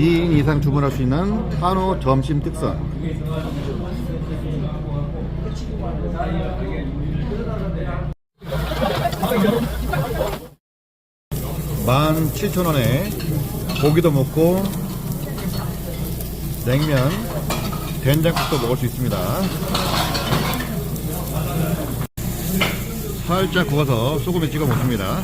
2인 이상 주문할 수 있는 한우 점심 특선. 만 7천원에 고기도 먹고 냉면, 된장국도 먹을 수 있습니다. 살짝 구워서 소금에 찍어 먹습니다.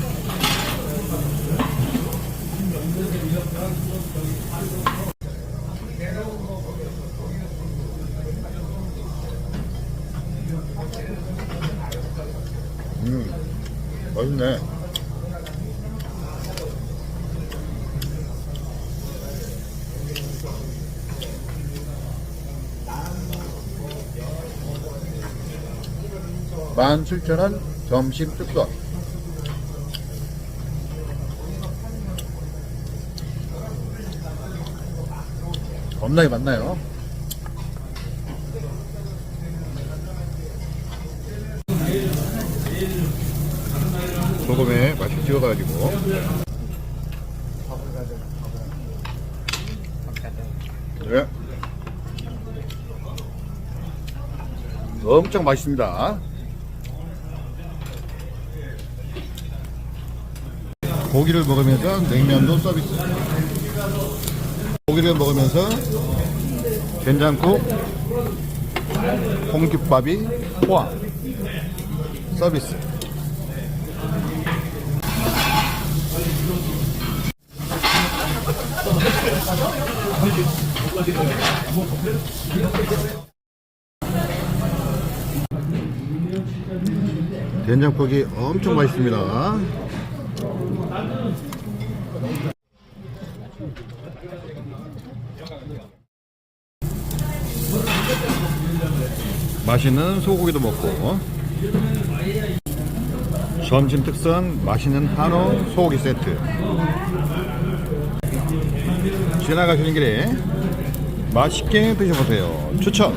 음, 맛있네. 만 칠천 원 점심 특선. 겁나게 많나요? 소금에 맛있게 찍어가지고. 네. 엄청 맛있습니다. 고기를 먹으면서 냉면도 서비스. 고기를 먹으면서 된장국 홍깃밥이 포함 서비스 된장국이 엄청 맛있습니다. 맛있는 소고기도 먹고 점심 특선 맛있는 한우 소고기 세트. 지나가시는 길에 맛있게 드셔보세요. 추천